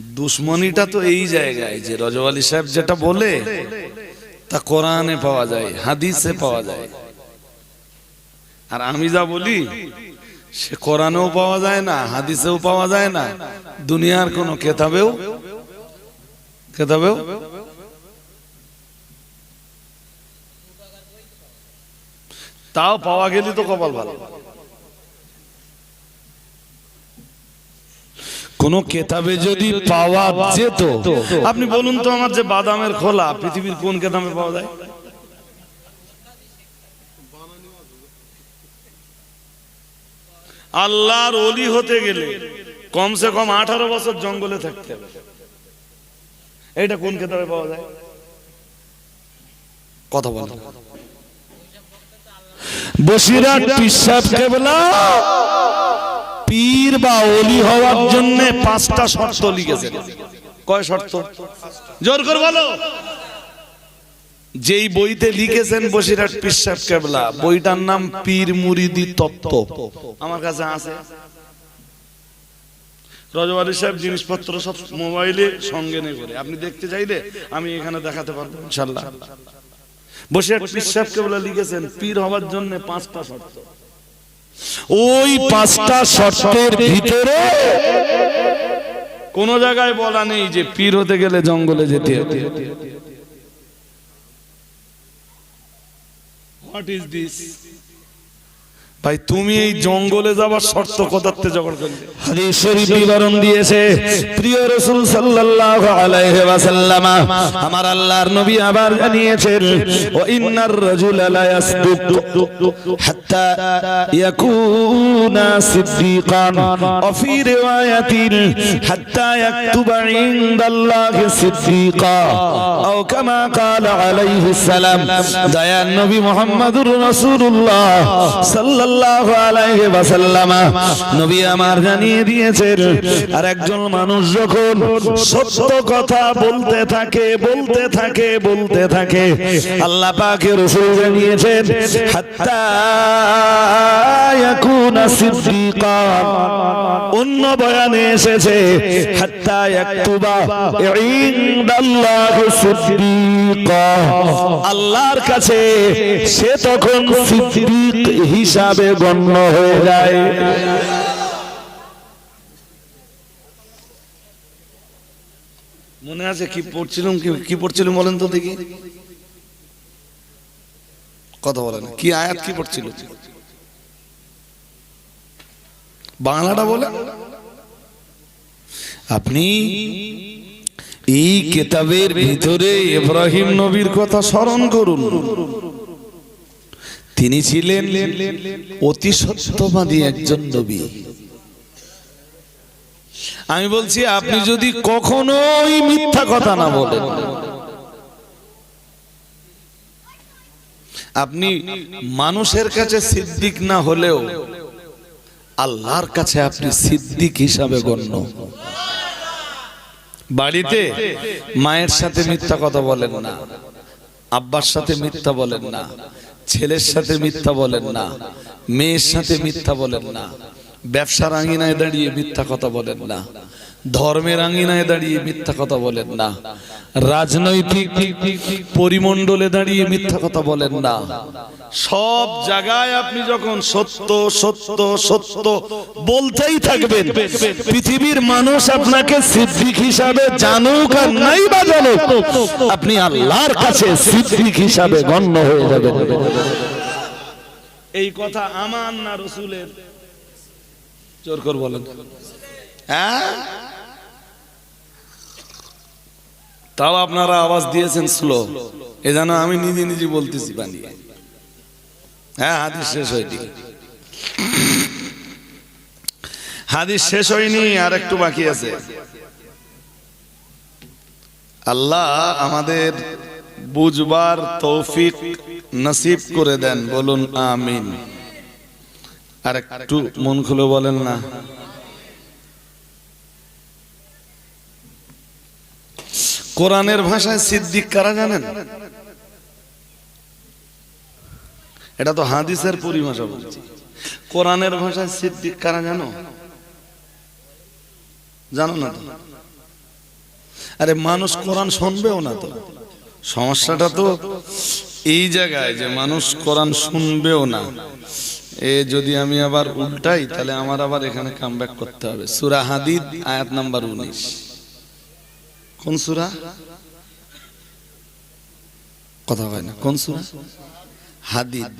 দুশ্মনীটা তো এই জায়গায় যে রজব আলী সাহেব যেটা বলে, তা কোরআনে পাওয়া যায়, হাদিসে পাওয়া যায়। আর আমি যা বলি, সে কোরআনেও পাওয়া যায় না, হাদিসেও পাওয়া যায় না, দুনিয়ার কোনো কেতাবেও কেতাবেও। তাও পাওয়া গেলে তো কপাল ভালো। কোন কেতাবে যদি পাওয়া যেত আপনি বলুন তো আমার যে বাদামের খোলা পৃথিবীর কোন কেতাবে পাওয়া যায়? আল্লাহর অলি হতে গেলে কমসে কম আঠারো বছর জঙ্গলে থাকতে হবে। এটা কোন কেতাবে পাওয়া যায়? কথা বল বসিরাট পিসাব কেবলা। পীর বা অলি হওয়ার জন্য পাঁচটা শর্ত লিখেছেন কয় শর্ত? জোর করে বলো। যেই বইতে লিখেছেন বসিরহাট পিসাব কেবলা, বইটার নাম পীর মুরিদি তত্ত্ব। আমার কাছে আছে। রজবাড়ি সাহেব জিনিসপত্র সব মোবাইলে সঙ্গে নিয়ে করে আপনি দেখতে চাইলে আমি এখানে দেখাতে পারব ইনশাল্লাহ বসিরহাট পিসাব কেবলা লিখেছেন, পীর হওয়ার জন্য পাঁচটা শর্ত। ওই পাঁচটা শর্তের ভিতরে কোন জায়গায় বলা নেই যে পীর হতে গেলে জঙ্গলে যেতে হবে। হোয়াট ইজ দিস ভাই, তুমি এই জঙ্গলে যাবার শর্ত কোথাতে জোগাড় করলে হাদিস শরীফ বিবরণ দিয়েছে, প্রিয় রাসূল সাল্লাল্লাহু আলাইহি ওয়াসাল্লাম, আমার আল্লাহর নবী আবার জানিয়েছেন ওয়া ইন্নার রাজুলা লা ইয়াসদুক হাত্তা ইয়াকুনা সিদ্দিকান ওয়া ফি রিওয়ায়াতিন, হাত্তা ইয়াকতুবা ইনদাল্লাহি সিদ্দিকা, আও কামা ক্বালা আলাইহিস সালাম। দয়ার নবী মুহাম্মদুর রাসূলুল্লাহ সাল্লাল্লাহু আলাইহি ওয়াসাল্লাম, নবী আমার জানিয়ে দিয়েছেন আর একজন মানুষ যখন সত্য কথা বলতে থাকে বলতে থাকে বলতে থাকে, আল্লাহ পাকের রাসূল জানিয়েছেন, হাত্তা ইয়াকুনা সিদ্দিকা। অন্য বয়ানে এসেছে, হাত্তা ইয়াকতুবা ইনদাল্লাহি সিদ্দিকা। আল্লাহর কাছে সে তখন সিদ্দিক হিসাবে গণ্য হয়ে যায়। মনে আছে কি পড়ছিলাম কি- পড়ছিলাম বলেন তো দেখি। কথা বলেন, কি আয়াত কি পড়ছিল বাংলাটা বলেন আপনি এই কেতাবের ভিতরে ইব্রাহিম নবীর কথা স্মরণ করুন। তিনি ছিলেন অতি সত্যবাদী একজন নবী। আমি বলছি, আপনি যদি কখনোই মিথ্যা কথা না বলেন। আপনি মানুষের কাছে সিদ্দিক না হলেও আল্লাহর কাছে আপনি সিদ্দিক হিসাবে গণ্য। বাড়িতে মায়ের সাথে মিথ্যা কথা বলেন না, আব্বার সাথে মিথ্যা বলেন না ছেলের সাথে মিথ্যা বলেন না, মেয়ের সাথে মিথ্যা বলেন না, ব্যবসার আঙিনায় দাঁড়িয়ে মিথ্যা কথা বলেন না। ধর্মের আঙিনায় দাঁড়িয়ে মিথ্যা কথা বলেন না। রাজনৈতিক পরিমণ্ডলে দাঁড়িয়ে মিথ্যা কথা বলেন না। সব জায়গায় আপনি যখন সত্য সত্য সত্য বলতেই থাকবেন, পৃথিবীর মানুষ আপনাকে সিদ্দিক হিসাবে জানুক আর নাই বা জানুক, আপনি আল্লাহর কাছে সিদ্দিক হিসাবে গণ্য হয়ে যাবেন। এই কথা আমার না রসুলের? জোর কর বলেন। হ্যাঁ? তাও আপনারা আওয়াজ দিয়েছেন স্লো এ যেন আমি নিজে নিজে বলতেছি বানিয়ে। হ্যাঁ হাদিস শেষ হয়নি। হাদিস শেষ হয়নি, আর একটু বাকি আছে। আল্লাহ আমাদের বুঝবার তৌফিক নসিব করে দেন, বলুন আমিন। আর একটু মন খুলে বলেন না। কোরআনের ভাষায় সিদ্দিক কারা জানেন? এটা তো হাদিসের পরিভাষা বলছি। কোরআনের ভাষায় সিদ্দিক কারা জানো? জানো না তো? আরে মানুষ কোরআন শুনবেও না তো। সমস্যাটা তো এই জায়গায় যে মানুষ কোরআন শুনবেও না। এ যদি আমি আবার উল্টাই, তাহলে আমার আবার এখানে কামব্যাক করতে হবে। সুরা হাদিদ, আয়াত নাম্বার উনিশ। কোন সুরা? কথা হয় না, কোন সুরা? হাদিদ,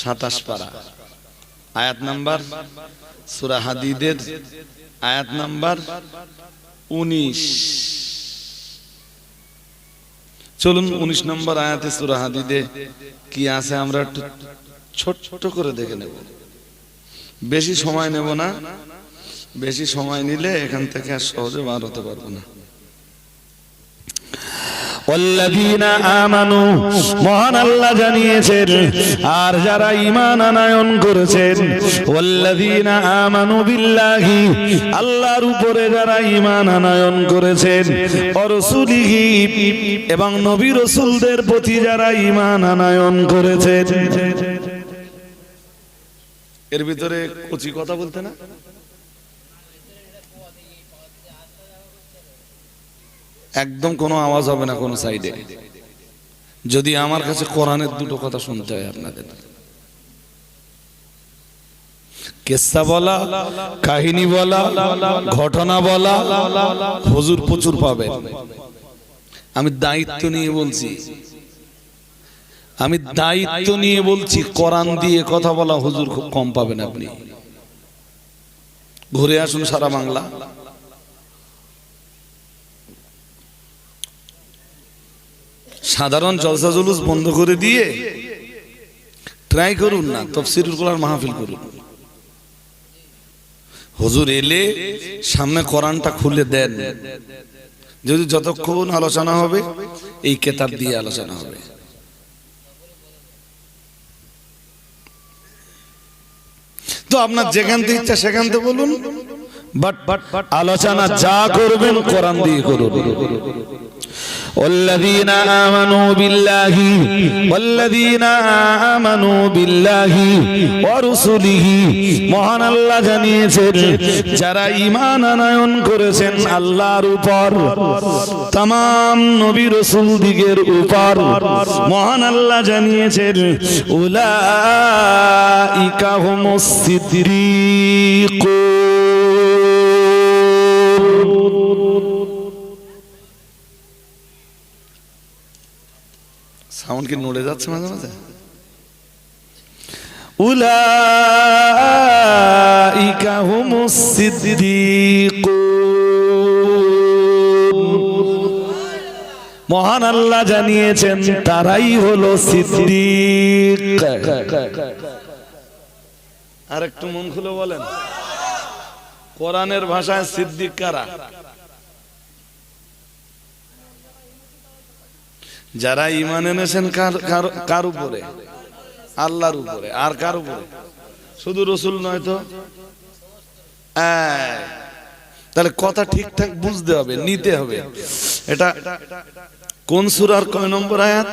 সাতাশ পারা। আয়াত নাম্বার, সুরা হাদিদের আয়াত নাম্বার উনিশ। চলুন উনিশ নম্বর আয়াতে সুরা হাদিদে কি আছে আমরা একটু ছোট্ট করে দেখে নেব। বেশি সময় নেব না, বেশি সময় নিলে এখান থেকে আর সহজে বার হতে পারব না। মহান এবং নবী রসুলদের প্রতি যারা ইমান আনায়ন করেছেন। এর ভিতরে কচি কথা বলতে না? একদম কোনো আওয়াজ হবে না কোনো সাইডে। যদি আমার কাছে কোরআনের দুটো কথা শুনতে হয় আপনাদের। কেসা বলা, কাহিনী বলা, ঘটনা বলা, হুজুর প্রচুর পাবেন। আমি দায়িত্ব নিয়ে বলছি। আমি দায়িত্ব নিয়ে বলছি, কোরআন দিয়ে কথা বলা হুজুর খুব কম পাবেন আপনি। ঘুরে আসুন সারা বাংলা। সাধারণ জলসা জুলুস বন্ধ করে দিয়ে ট্রাই করুন না, তফসিরুল কোরআন মাহফিল করুন। হুজুর এলে সামনে কোরআনটা খুলে দেন। যদি যতক্ষণ আলোচনা হবে, এই কেতাব দিয়ে আলোচনা হবে। তো আপনার যেখান থেকে ইচ্ছা সেখান থেকে বলুন বাট বাট বাট আলোচনা যা করবেন কোরআন দিয়ে করুন। والذين آمنوا بالله والذين آمنوا بالله ورسله মহান আল্লাহ জানিয়েছেন যারা ঈমান আনয়ন করেছেন আল্লাহর উপর तमाम নবী রাসূল দিগের উপর মহান আল্লাহ জানিয়েছেন উলাইকা হুমুস সিদ্দিকুন সাউন্ড কি নড়ে যাচ্ছে মাঝে মাঝে? উলাইকা মহান আল্লাহ জানিয়েছেন, তারাই হলো সিদ্দিক। আর একটু মন খুলে বলেন, কোরআনের ভাষায় সিদ্দিক কারা? যারা ইমান এনেছেন কার উপরে? আল্লাহর উপরে। আর কার উপরে? শুধু রসুল নয় তো? এই, তাহলে কথা ঠিকঠাক বুঝতে হবে নিতে হবে। এটা কোন সুরার কয় নম্বর আয়াত?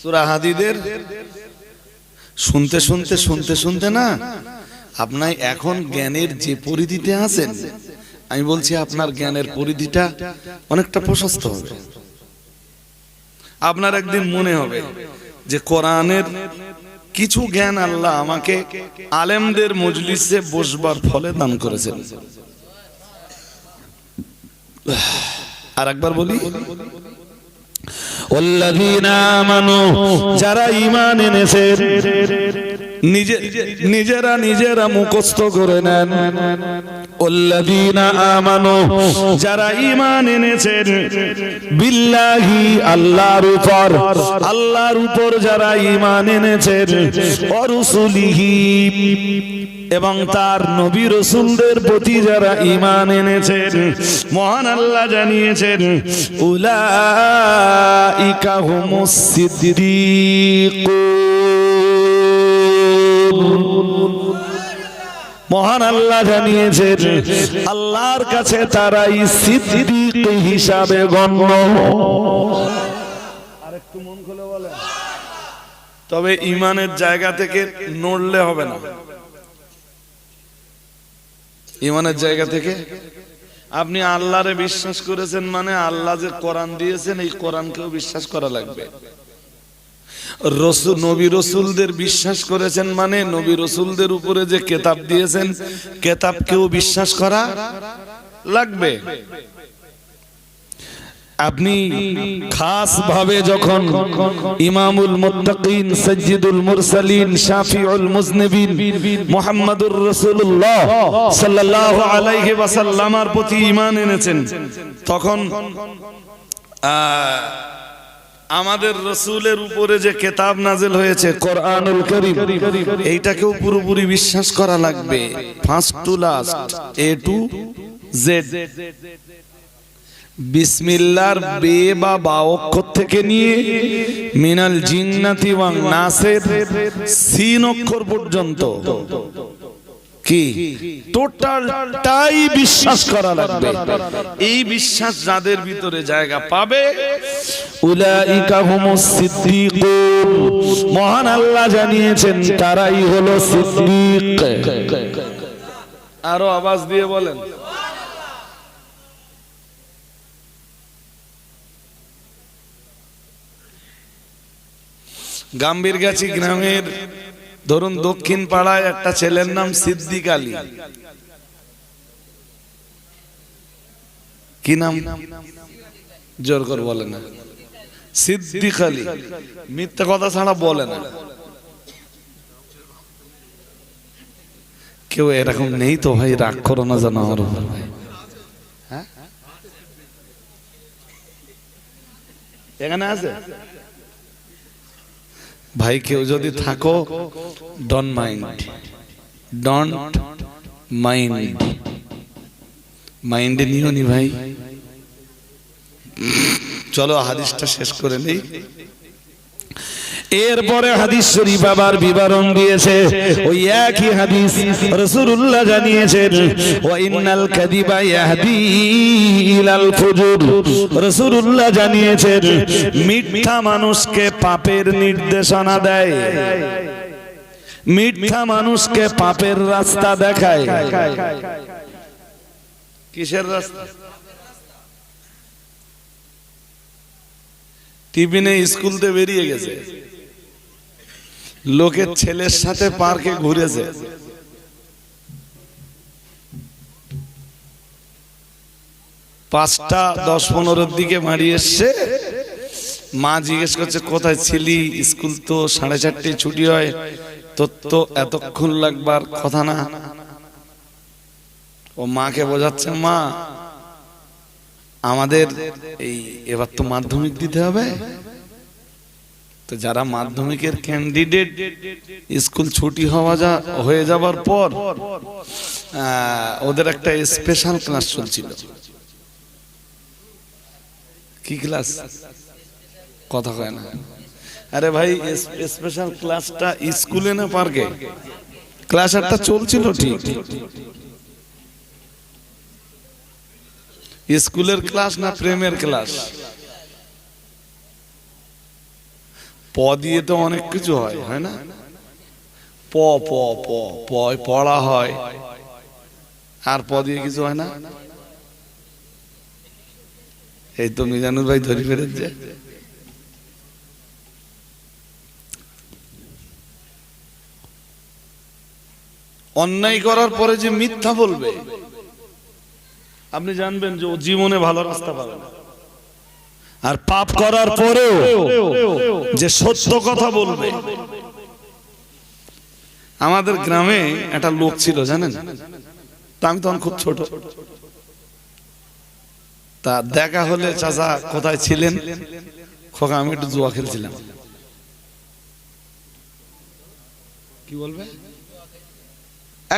সুরা হাদিদের? শুনতে শুনতে শুনতে শুনতে না? আপনার এখন জ্ঞানের যে পরিধিতে আছেন আমি বলছি আপনার জ্ঞানের পরিধিটা অনেকটা প্রশস্ত হবে। আপনার একদিন মনে হবে যে কোরআনের কিছু জ্ঞান আল্লাহ আমাকে আলেমদের মজলিসে বসবার ফলে দান করেছেন। আর একবার বলি যারা ইমান এনেছে নিজেরা নিজেরা মুখস্থ করে নেন। আমানো, যারা ঈমান এনেছেন, বিল্লাহি আল্লাহর উপর আল্লাহর উপর যারা ঈমান এনেছেন, অরুসুলিহি এবং তার নবী রসুলদের প্রতি যারা ঈমান এনেছেন, মহান আল্লাহ জানিয়েছেন, উলাইকা হুমুস সিদ্দিকুন মহান আল্লাহ জানিয়েছেন, আল্লাহর কাছে তারাই সিদ্দিক হিসাবে গণ্য। তবে ইমানের জায়গা থেকে নড়লে হবে না। ইমানের জায়গা থেকে? আপনি আল্লাহরে বিশ্বাস করেছেন মানে আল্লাহ যে কোরআন দিয়েছেন, এই কোরআনকেও বিশ্বাস করা লাগবে। রসুল নবী রসুলদের বিশ্বাস করেছেন মানে নবী রসুলদের উপরে যে কেতাব দিয়েছেন কেতাবকেও বিশ্বাস করা লাগবে। আপনি খাস ভাবে যখন ইমামুল মুত্তাকিন সাজ্জিদুল মুরসালিন শাফিউল মুজনিবিন মুহাম্মাদুর রাসূলুল্লাহ সাল্লাল্লাহু আলাইহি ওয়াসাল্লামার প্রতি ঈমান এনেছেন তখন আহ, আমাদের রসুলের উপরে যে কেতাব নাজেল হয়েছে, কোরআনুল কারীম, এইটাকেও পুরোপুরি বিশ্বাস করা লাগবে। First to last A to Z বিসমিল্লার বে বা বা অক্ষর থেকে নিয়ে মিনাল জিন্নাতি ওয়াং নাসের সিন অক্ষর পর্যন্ত। কি? টোটালটাই বিশ্বাস করা লাগবে। এই বিশ্বাস যাদের ভিতরে জায়গা পাবে উলাইকা হুমুস সিদ্দিকুন। মহান আল্লাহ জানিয়েছেন তারাই হলো সিদ্দিক। আরও আওয়াজ দিয়ে বলেন। গাম্ভীরগাছি গ্রামের ধরুন দক্ষিণ পাড়ায় একটা ছেলের নাম সিদ্দিক আলী। কি নাম? জোর করে বলে না। সিদ্দিক আলী। মিথ্যা কথা ছাড়া বলে না। কেউ এরকম নেই তো ভাই, রাগ করো না জানো আমার ভাই হ্যাঁ? এখানে আছে? ভাই, কেউ যদি থাকো ডন মাইন্ড ডন মাইন্ড মাইন্ডে নিও নি ভাই। চলো, হাদিসটা শেষ করে নেই। এরপরে হাদিস শরীফ আবার বিবরণ দিয়েছে। ওই একই হাদিস রাসূলুল্লাহ জানিয়েছেন, ওয়া ইন্নাল কাযিবা ফুজুর। রাসূলুল্লাহ জানিয়েছেন, মিথ্যা মানুষকে পাপের নির্দেশনা দেয়। মিথ্যা মানুষকে পাপের রাস্তা দেখায়। কিসের রাস্তা? টিফিনে স্কুলতে বেরিয়ে গেছে। লোকের ছেলের সাথে পার্কে ঘুরেছে পাঁচটা, দশ, পনেরোর দিকে বাড়ি এসছে। মা জিজ্ঞেস করছে, কোথায় ছিলি? স্কুল তো সাড়ে চারটে ছুটি হয়। তোর তো এতক্ষণ লাগবার কথা না। ও মাকে বোঝাচ্ছে, মা, আমাদের এই এবার তো মাধ্যমিক দিতে হবে। তো যারা মাধ্যমিকের ক্যান্ডিডেট স্কুল ছুটি হওয়া যা হয়ে যাবার পর ওদের একটা স্পেশাল ক্লাস চলছিল। কি ক্লাস কথা কয় না। আরে ভাই স্পেশাল ক্লাসটা স্কুলে না পার্কে ক্লাস একটা চলছিল ঠিক। স্কুলের ক্লাস না প্রেমের ক্লাস প দিয়ে তো অনেক কিছু হয় হয় না? প প প পড়া হয়। আর প দিয়ে কিছু হয় না? এই তো মিজানুর ভাই ধরি ফেলেছে। অন্যায় করার পরে যে মিথ্যা বলবে, আপনি জানবেন যে ও জীবনে ভালো রাস্তা পাবে না। আর পাপ করার পরেও যে সত্য কথা বলবে। আমাদের গ্রামে একটা লোক ছিল, জানেন? তা আমি তখন খুব ছোট। তা দেখা হলে চাচা কোথায় ছিলেন? খোকা, আমি একটু জুয়া খেলছিলাম। কি বলবে?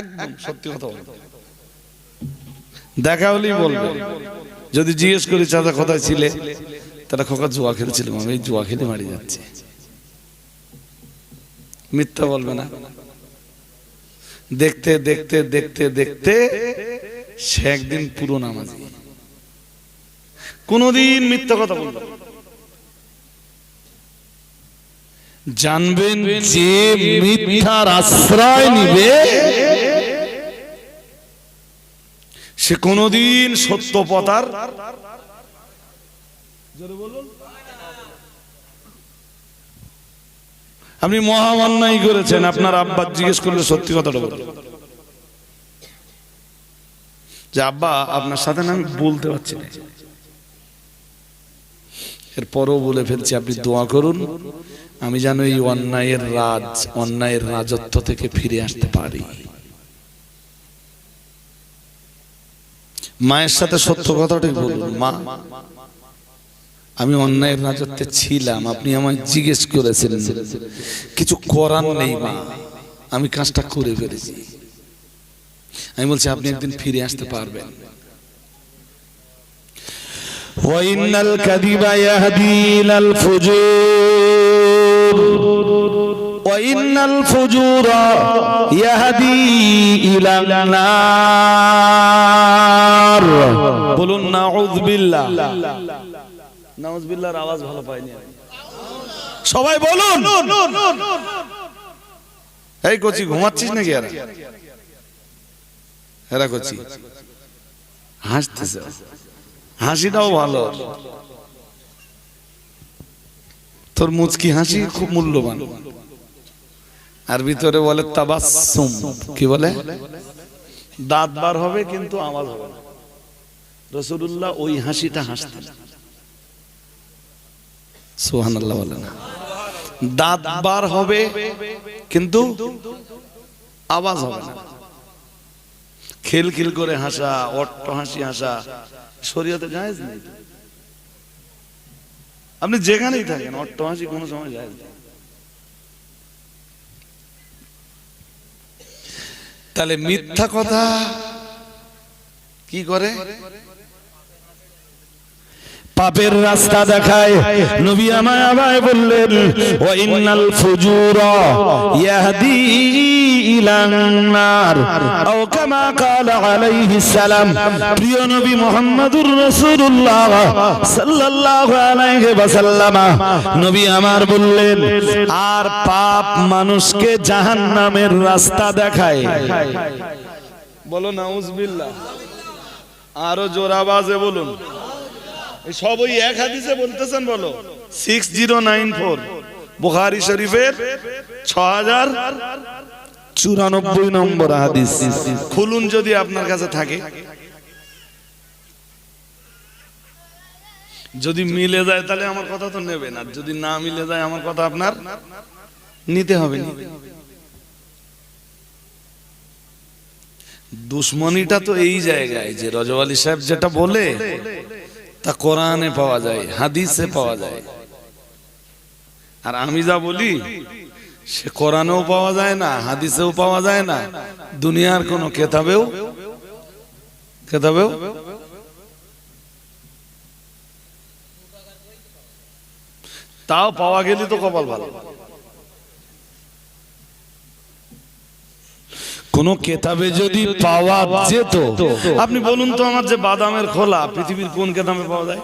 একদম সত্যি কথা বলবে। দেখা হলেই বলবে। যদি জিজ্ঞেস করি, চাচা কোথায় ছিলে? তারা খোকা জুয়া খেলছিলাম আমি জুয়া খেলে মারি যাচ্ছে। মিথ্যা বলবে না। দেখতে দেখতে দেখতে দেখতে সে একদিন পুরো নামাজি। কোনদিন মিথ্যা কথা বলবে জানবেন যে মিথ্যার আশ্রয় নিবে, সে কোনদিন সত্য পতার আপনি মহা অন্যায় করেছেন, আপনার আব্বা জিজ্ঞেস করলে সত্যি কথাটা বলুন। যে আব্বা, আপনার সাথে না আমি বলতে পারছি না। এরপরও বলে ফেলছি, আপনি দোয়া করুন, আমি যেন এই অন্যায়ের রাজ, অন্যায়ের রাজত্ব থেকে ফিরে আসতে পারি। মায়ের সাথে সত্য কথাটাই বলুন, মা। আমি অন্যায়ের রাজত্বে ছিলাম আপনি আমায় জিজ্ঞেস করেছিলেন কিছু করার নেই মা আমি কাজটা করে ফেলেছি। আমি বলছি আপনি একদিন ফিরে আসতে পারবেন। ওয়াইনাল কাদিবা ইয়াহদি ইলাল ফুজুর ওয়াইনাল ফুজুরা ইয়াহদি ইলাল নার। বলুন নাউযু বিল্লাহ। নাউজ বিল্লাহর আওয়াজ ভালো পাইনি। সবাই বলুন। এই কচি, ঘুমাচ্ছিস নাকি এরা? কচি। হাসতেছে। হাসিটাও ভালো। তোর মুচকি হাসি খুব মূল্যবান। আর ভিতরে বলে তাবাসসুম। কি বলে? দাঁত বার হবে, কিন্তু আওয়াজ হবে না। রসুল্লাহ ওই হাসিটা হাসতেন। সুহানাল্লাহ বলে না দাঁত বার হবে কিন্তু আওয়াজ হবে না। খিলখিল করে হাসা অট্ট হাসি হাসা। শরীয়তে জায়েজ নেই আপনি যেখানেই থাকেন অট্ট হাসি কোনো সময় জায়েজ নেই। তাহলে মিথ্যা কথা কি করে? পাপের রাস্তা দেখায়। নবী আমায় বললেন, ওয়া ইন্নাল ফুজুরা ইয়াহদি ইলান নার। আও কামা প্রিয় নবী রাসূলুল্লাহ সাল্লাল্লাহু আলাইহি ওয়াসাল্লাম। নবী আমার বললেন, আর পাপ মানুষকে জাহান্নামের রাস্তা দেখায়। বলো, নাউজবিল্লাহ। আরও জোর আওয়াজে বলুন। সব ওই এক হাদিসে বলতেছেন বলো। Six zero nine four Bukhari শরীফের ছ হাজার চুরানব্বই নম্বর হাদিস। খুলুন যদি আপনার কাছে থাকে। যদি মিলে যায় তাহলে আমার কথা তো নেবেন, আর যদি না মিলে যায় আমার কথা আপনার নিতে হবে না। দুশ্মনীটা তো এই জায়গায় যে রজব সাহেব যেটা বলে তা কোরআনে পাওয়া যায়, হাদিসে পাওয়া যায়। আর আমি যা বলি, সে কোরআনেও পাওয়া যায় না, হাদিসেও পাওয়া যায় না, দুনিয়ার কোন কেতাবেও কেতাবেও। তাও পাওয়া গেলে তো কপাল ভালো। কোন কেতাবে যদি পাওয়া যেত আপনি বলুন তো আমার যে বাদামের খোলা পৃথিবীর কোন কেতাবে পাওয়া যায়?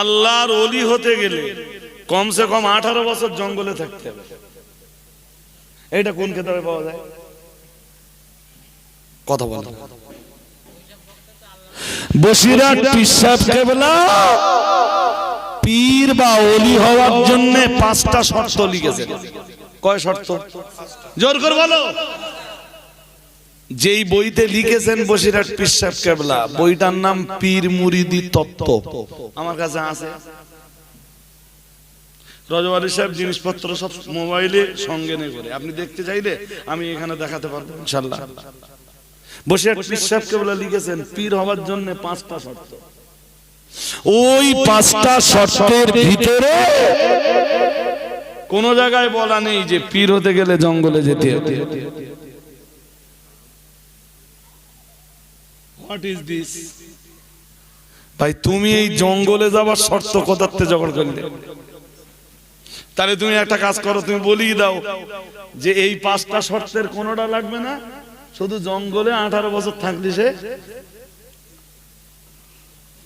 আল্লাহর অলি হতে গেলে কমসে কম আঠারো বছর জঙ্গলে থাকতে হবে। এটা কোন কেতাবে পাওয়া যায়? কথা বলেন। বসিরাট পিসাব কেবলা পীর বা অলি হওয়ার পাঁচটা শর্ত লিখেছেন কয় শর্ত? জোর করে বলো। যেই বইতে লিখেছেন বসিরহাট পিসাব কেবলা, বইটার নাম পীর মুরিদি তত্ত্ব। আমার কাছে আছে। রজব সাহেব জিনিসপত্র সব মোবাইলে সঙ্গে নিয়ে করে আপনি দেখতে চাইলে আমি এখানে দেখাতে পারব ইনশাল্লাহ বসিরহাট পিসাব কেবলা লিখেছেন, পীর হওয়ার জন্য পাঁচটা শর্ত। ওই পাঁচটা শর্তের ভিতরে কোন জায়গায় বলা নেই যে পীর হতে গেলে জঙ্গলে যেতে হবে। হোয়াট ইজ দিস ভাই তুমি এই জঙ্গলে যাবার শর্ত কোথাতে জোগাড় করলে? তাহলে তুমি একটা কাজ করো তুমি বলিয়ে দাও যে এই পাঁচটা শর্তের কোনোটা লাগবে না? শুধু জঙ্গলে আঠারো বছর থাকলি সে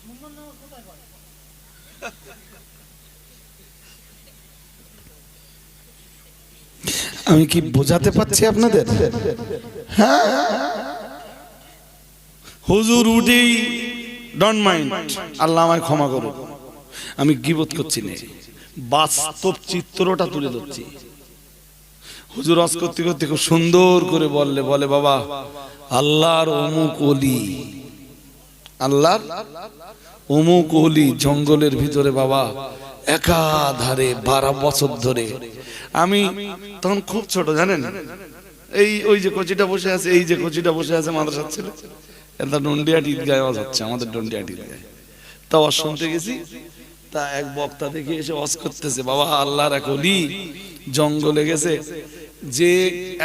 আমি কি বোঝাতে পারছি আপনাদের? হ্যাঁ। হুজুর উঠেই ডন মাইন্ড আল্লাহ আমায় ক্ষমা করুন আমি গিবত করছি না। বাস্তব চিত্রটা তুলে ধরছি। হুজুর অস করতে করতে খুব সুন্দর করে বললে, বলে, বাবা, আল্লাহর অমুক অলি আল্লাহর অমুক অলি জঙ্গলের ভিতরে বাবা, একাধারে বারো বছর ধরে। আমি তখন খুব ছোট, জানেন? এই, ওই যে কচিটা বসে আছে, এই যে কচিটা বসে আছে মাদ্রাসার ছেলে। এটা ডন্ডিয়াট ঈদগায় আওয়াজ হচ্ছে, আমাদের ডন্ডিয়াট ঈদগায় তা ওয়াজ শুনতে গেছি, তা এক বক্তা দেখে এসে ওয়াজ করতেছে, বাবা, আল্লাহর এক অলি জঙ্গলে গেছে, যে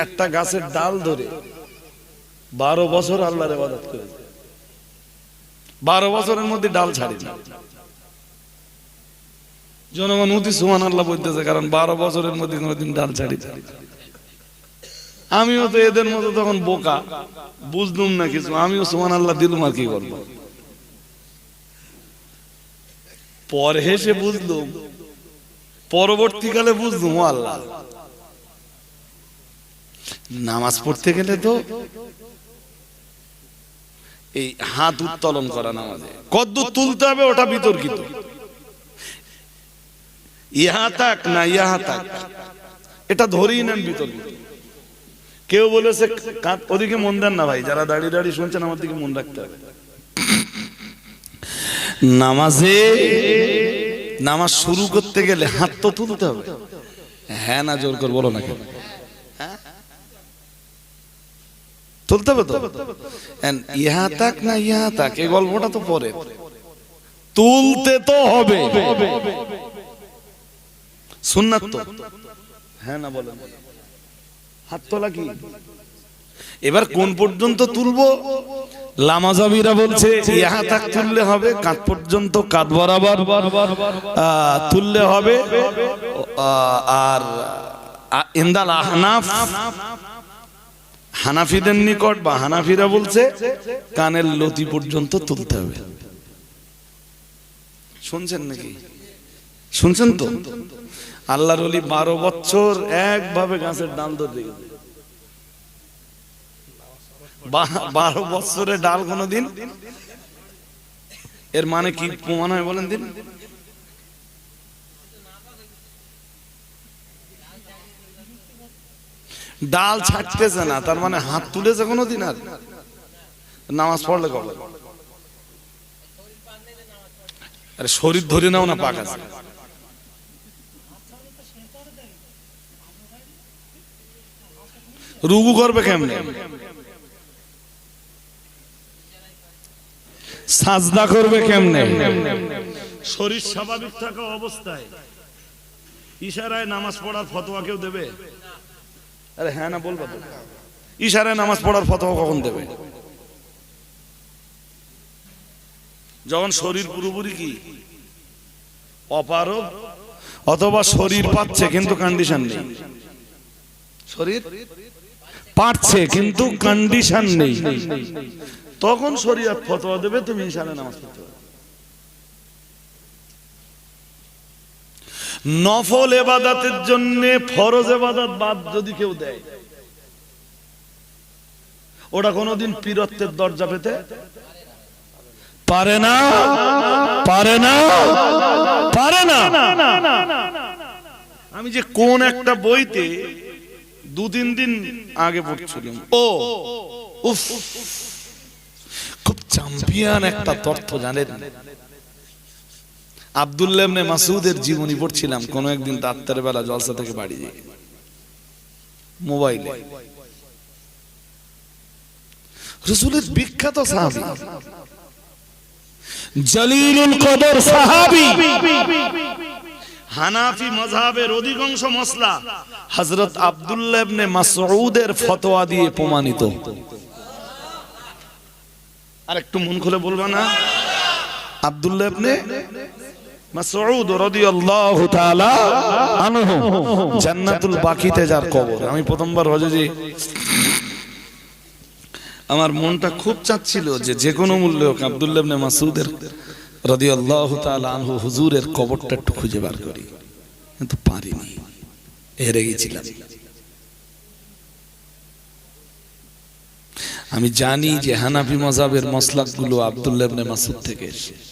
একটা গাছের ডাল ধরে বারো বছর আল্লাহর ইবাদত করেছে। বারো বছরের মধ্যে ডাল ছাড়ি না জনগণ উতি সুমান আল্লাহ বলতেছে, কারণ বারো বছরের মধ্যে কোনোদিন ডাল ছাড়ি না। আমিও তো এদের মতো তখন বোকা, বুঝলুম না কিছু, আমিও সুমান আল্লাহ দিলুম আর কি করব। পরে হেসে বুঝলুম, পরবর্তীকালে বুঝলুম আল্লাহ। নামাজ পড়তে গেলে তো এই হাত উত্তোলন করা নামাজে। কদ্দূর তুলতে হবে ওটা বিতর্কিত। ইহা তাক না ইহা তাক এটা ধরেই নেন বিতর্কিত। কেউ বলেছে ওদিকে মন দেন না ভাই যারা দাঁড়িয়ে দাঁড়িয়ে শুনছেন আমার দিকে মন রাখতে হবে। নামাজে নামাজ শুরু করতে গেলে হাত তো তুলতে হবে। হ্যাঁ না জোর করে বলো না কেন হ্যাঁ? তুলতে হবে তো? ইহা তাক না ইহা তাক এই গল্পটা তো পরে তুলতে তো হবে। সুন্নাত তো। হ্যাঁ না, বলেন। হাত তোলা কি? এবার কোন পর্যন্ত তুলবো? লামাজাবিরা বলছে, ইহা তাক তুললে হবে, কাঁধ পর্যন্ত কাঁধ বরাবর তুললে হবে। আর ইন্দাল আহনাফ হানাফিদের নিকট বা হানাফিরা বলছে, কানের লতি পর্যন্ত তুলতে হবে। শুনছেন নাকি? শুনছেন তো? আল্লাহর অলি বারো বছর একভাবে গাছের ডাল ধরে বারো বছরে ডাল কোনদিন? এর মানে কি প্রমাণ হয় বলেন দিন? ডাল ছাড়তেছে না, তার মানে হাত তুলেছে কোনোদিন আর। নামাজ পড়লে কবে? আরে শরীর ধরে নাও না, পাক আছে। রুগু করবে কেমনে? সাজদা করবে কেমনে? শরীর স্বাভাবিক থাকা অবস্থায় ইশারায় নামাজ পড়ার ফতোয়া কেউ দেবে? আরে হ্যাঁ না, বলবা তো। ইশারায় নামাজ পড়ার ফতোয়া কখন দেবে? যখন শরীর পুরোপুরি কি? অপারগ, অথবা শরীর পাচ্ছে কিন্তু কন্ডিশন নেই। শরীর পারছে কিন্তু কন্ডিশন নেই। তখন শরীয়ত ফতোয়া দেবে, তুমি ইশারে নামাজ পড়তে পারবে। নফল এবাদাতের জন্য ফরজ এবাদাত বাদ যদি কেউ দেয়। ওটা কোনোদিন পীরত্বের দরজা পেতে পারে না পারে না পারে না। আমি যে কোন একটা বইতে দু তিন দিন আগে পড়ছিলাম। ও উফ। খুব চ্যাম্পিয়ন একটা তথ্য জানেন। আব্দুল্লাহ ইবনে মাসুদের জীবনী পড়ছিলাম, কোন একদিন রাত্রের বেলা জলসা থেকে বাড়ি যাই। মোবাইলে। রসুলের বিখ্যাত সাহাবী। জলিলুল কদর সাহাবী। হানাফি মযহাবের অধিকাংশ মসলা হযরত আব্দুল্লাহ ইবনে মাসউদের ফতোয়া দিয়ে প্রমাণিত। আর একটু মন খুলে বলবা না? আব্দুল্লাহ ইবনে মাসউদ রাদিয়াল্লাহু তাআলা আনহু জান্নাতুল বাকিতে যার কবর। আমি প্রথমবার হজে যে আমার মনটা খুব চাচ্ছিল যে যে কোনো মূল্যে হোক আব্দুল্লাহ ইবনে মাসউদের রাদিয়াল্লাহু তাআলা আনহু হুজুরের কবরটা একটু খুঁজে বার করি। কিন্তু পারিনি। হেরে গেছিলাম। আমি জানি যে হানাফি মজাবের মশলাকগুলো আব্দুল্লাহ ইবনে মাসউদ থেকে এসেছে।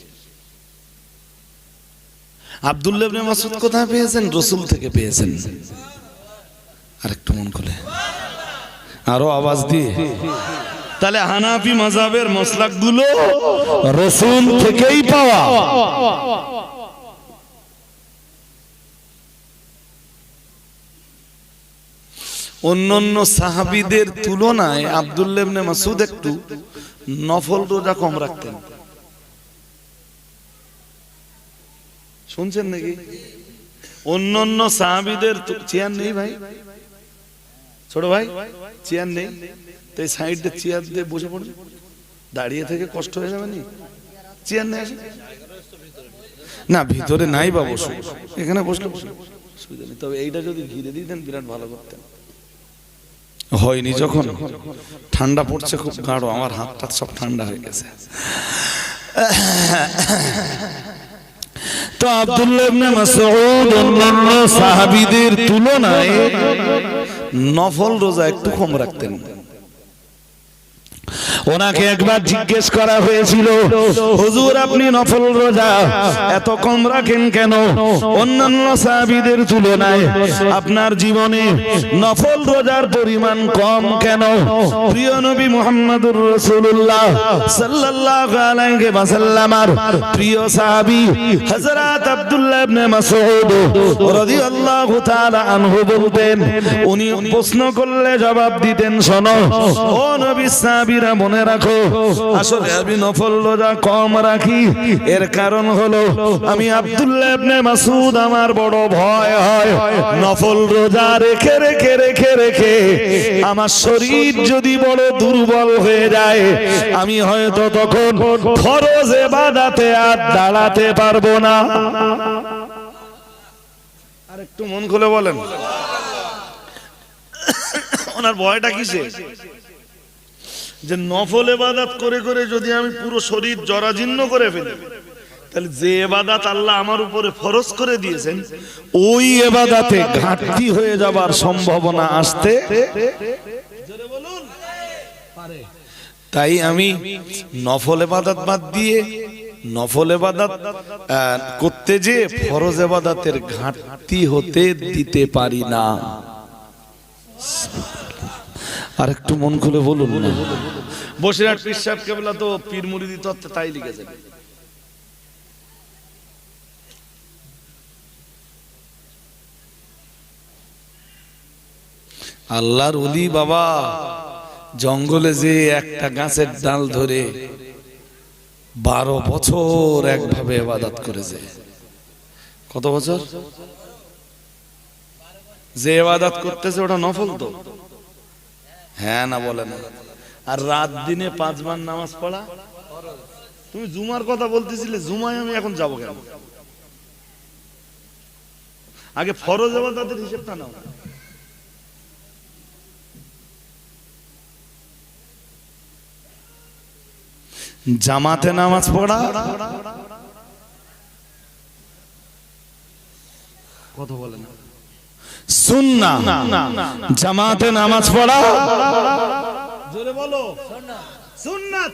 আব্দুল্লাহ ইবনে মাসুদ কোথায় পেয়েছেন? রসুল থেকে পেয়েছেন। আরেকটু মন খুলে। আরও আওয়াজ দিয়ে। তাহলে হানাফি মজাবের মসলাকগুলো রসুল থেকেই পাওয়া। অন্যান্য সাহাবীদের তুলনায় আব্দুল্লাহ ইবনে মাসুদ একটু নফল রোজা কম রাখতেন। শুনছেন নাকি? অন্য সাহাবীদের তু- চেয়ার নেই ভাই। ছোট ভাই, চেয়ার নেই। তো এই সাইডে চেয়ার দিয়ে বসে পড়বে দাঁড়িয়ে থেকে কষ্ট হয়ে যাবে নি চেয়ার নেই না, ভিতরে নাই বা বসে এখানে বসলে বসে তবে এইটা যদি ঘিরে দিতেন বিরাট ভালো করতেন। হয়নি যখন। ঠান্ডা পড়ছে খুব গাঢ়। আমার হাত টাত সব ঠান্ডা হয়ে গেছে। তো আব্দুল্লাহ ইবনে অন্যান্য সাহাবীদের তুলনায় নফল রোজা একটু কম রাখতেন। ওনাকে একবার জিজ্ঞেস করা হয়েছিল, হুজুর, আপনি নফল রোজা এত কম রাখেন কেন? অন্যান্য সাহাবীদের তুলনায় আপনার জীবনে নফল রোজার পরিমাণ কম কেন? প্রিয় নবী মুহাম্মদুর রাসূলুল্লাহ সাল্লাল্লাহু আলাইহি ওয়াসাল্লামার প্রিয় সাহাবী হযরত আব্দুল্লাহ ইবনে মাসউদ রাদিয়াল্লাহু তাআলা আনহু বলতেন, উনি প্রশ্ন করলে জবাব দিতেন, শোনো, ও নবী সাহাবীরা মনে রাখো, আসলে আমি নফল রোজা কম রাখি। এর কারণ হলো, আমি আব্দুল্লাহ ইবনে মাসুদ আমার বড় ভয় হয়। নফল রোজা রেখে রেখে রেখে রেখে আমার শরীর যদি বড় দুর্বল হয়ে যায়, আমি হয়তো তখন ফরজ এবাদাতে আর দাঁড়াতে পারব না। আর একটু মন খুলে বলেন। ওনার ভয়টা কিসে যে নফল এবাদাত করে করে যদি আমি পুরো শরীর জরাজীর্ণ করে ফেলি, তাহলে যে এবাদাত আল্লাহ আমার উপরে ফরজ করে দিয়েছেন, ওই এবাদাতে ঘাটতি হয়ে যাবার সম্ভাবনা আসতে তাই আমি নফল এবাদাত বাদ দিয়ে নফল এবাদাত করতে যে ফরজ এবাদাতের ঘাটতি হতে দিতে পারি না। আর একটু মন খুলে বলুন না। বসিরহাট পীর সাহেব কেবলা তো পীর মুরিদি তত্ত্বে তাই লিখেছেন আল্লাহর অলি বাবা জঙ্গলে যে একটা গাছের ডাল ধরে বারো বছর একভাবে এবাদাত করেছে। কত বছর? যে এবাদাত করতেছে ওটা নফল তো। হ্যাঁ না বলে না। আর রাত দিনে পাঁচবার নামাজ পড়া? তুমি জুমার কথা বলতেছিলে, জুমায় আমি এখন যাব কেন? আগে ফরজ এবাদাতের হিসেবটা নাও। জামাতে নামাজ পড়া? কত বলে না। সুন্না। জামাতে নামাজ পড়া জোরে বলো। সুন্নাত।